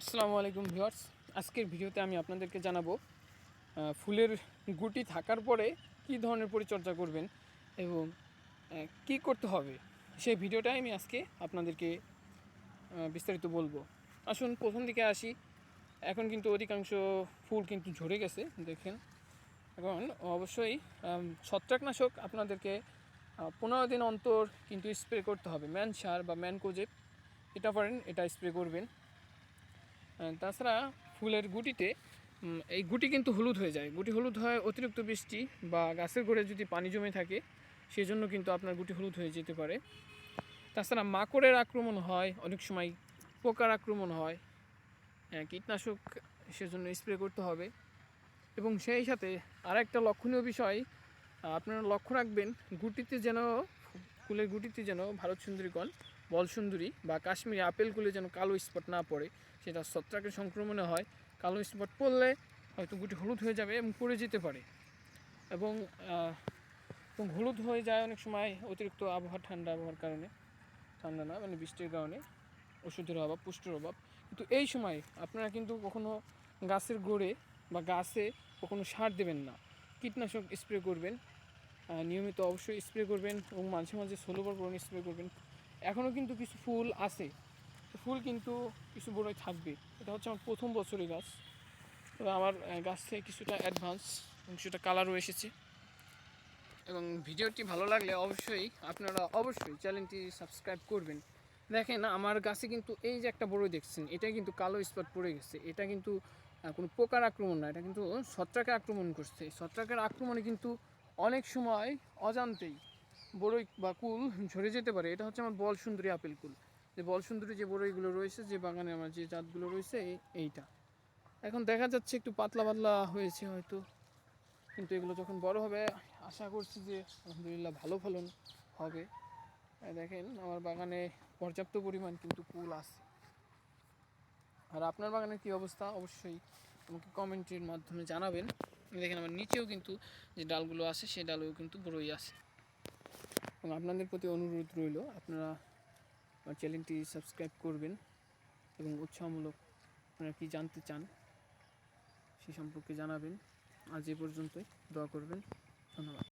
আসসালামু আলাইকুম ভিউয়ার্স। আজকের ভিডিওতে আমি আপনাদেরকে জানাব ফুলের গুটি থাকার পরে কী ধরনের পরিচর্যা করবেন এবং কী করতে হবে সেই ভিডিওটাই আমি আজকে আপনাদেরকে বিস্তারিত বলব। আসুন, প্রথম দিকে আসি। এখন কিন্তু অধিকাংশ ফুল কিন্তু ঝরে গেছে, দেখেন। এখন অবশ্যই ছত্রাকনাশক আপনাদেরকে পনেরো দিন অন্তর কিন্তু স্প্রে করতে হবে। ম্যান সার বা ম্যান কোজেপ এটা পারেন, এটা স্প্রে করবেন। তাছাড়া ফুলের গুটিতে এই গুটি কিন্তু হলুদ হয়ে যায়। গুটি হলুদ হয় অতিরিক্ত বৃষ্টি বা গাছের গোড়ে যদি পানি জমে থাকে সেই জন্য কিন্তু আপনার গুটি হলুদ হয়ে যেতে পারে। তাছাড়া মাকড়ের আক্রমণ হয় অনেক সময় পোকার আক্রমণ হয়। আহ, কীটনাশক সেজন্য স্প্রে করতে হবে। এবং সেই সাথে আর একটা লক্ষণীয় বিষয় আপনারা লক্ষ্য রাখবেন গুটিতে যেন ফুলের গুটিতে যেন ভারত সুন্দরীগণ বল সুন্দরী বা কাশ্মীরি আপেলগুলো যেন কালো স্পট না পড়ে, সেটা ছত্রাকের সংক্রমণে হয়। কালো স্পট পড়লে হয়তো গুটি হলুদ হয়ে যাবে এবং পড়ে যেতে পারে। এবং এবং হলুদ হয়ে যায় অনেক সময় অতিরিক্ত আবহাওয়া, ঠান্ডা আবহাওয়ার কারণে। ঠান্ডা না মানে বৃষ্টির কারণে। ওষুধের অভাব, পুষ্টির অভাব। কিন্তু এই সময় আপনারা কিন্তু কখনো গাছের গোড়ে বা গাছে কখনো সার দেবেন না। কীটনাশক স্প্রে করবেন। নিয়মিত অবশ্যই স্প্রে করবেন এবং মাঝে মাঝে ষোলো বার করে স্প্রে করবেন। এখনও কিন্তু কিছু ফুল আছে। ফুল কিন্তু কিছু বড়ই থাকবে। এটা হচ্ছে আমার প্রথম বছরের গাছ। তবে আমার গাছ থেকে কিছুটা অ্যাডভান্স এবং কিছুটা কালারও এসেছে। এবং ভিডিওটি ভালো লাগলে অবশ্যই আপনারা অবশ্যই চ্যানেলটি সাবস্ক্রাইব করবেন। দেখেন, আমার গাছে কিন্তু এই যে একটা বড়ই দেখছেন, এটা কিন্তু কালো স্পট পড়ে গেছে। এটা কিন্তু কোনো পোকার আক্রমণ না, এটা কিন্তু ছত্রাকের আক্রমণ করছে। ছত্রাকের আক্রমণে কিন্তু অনেক সময় অজান্তেই বড়ই বা কুল ঝরে যেতে পারে। এটা হচ্ছে আমার বল সুন্দরী আপেল কুল। যে বল সুন্দরী যে বড়ইগুলো রয়েছে, যে বাগানে আমার যে জাতগুলো রয়েছে এইটা। এখন দেখা যাচ্ছে একটু পাতলা পাতলা হয়েছে হয়তো। কিন্তু এগুলো যখন বড় হবে, আশা করছি যে আলহামদুলিল্লাহ ভালো ফলন হবে। দেখেন, আমার বাগানে পর্যাপ্ত পরিমাণ কিন্তু কুল আছে। আর আপনার বাগানের কী অবস্থা? অবশ্যই আমাকে কমেন্টের মাধ্যমে জানাবেন। দেখেন আমার নিচেও কিন্তু যে ডালগুলো আছে, সেই ডালও কিন্তু বড়ই আছে। এবং আপনাদের প্রতি অনুরোধ রইল, আপনারা আমার চ্যানেলটি সাবস্ক্রাইব করবেন এবং উৎসাহমূলক আপনারা কি জানতে চান সে সম্পর্কে জানাবেন। আজ এ পর্যন্তই, দোয়া করবেন। ধন্যবাদ।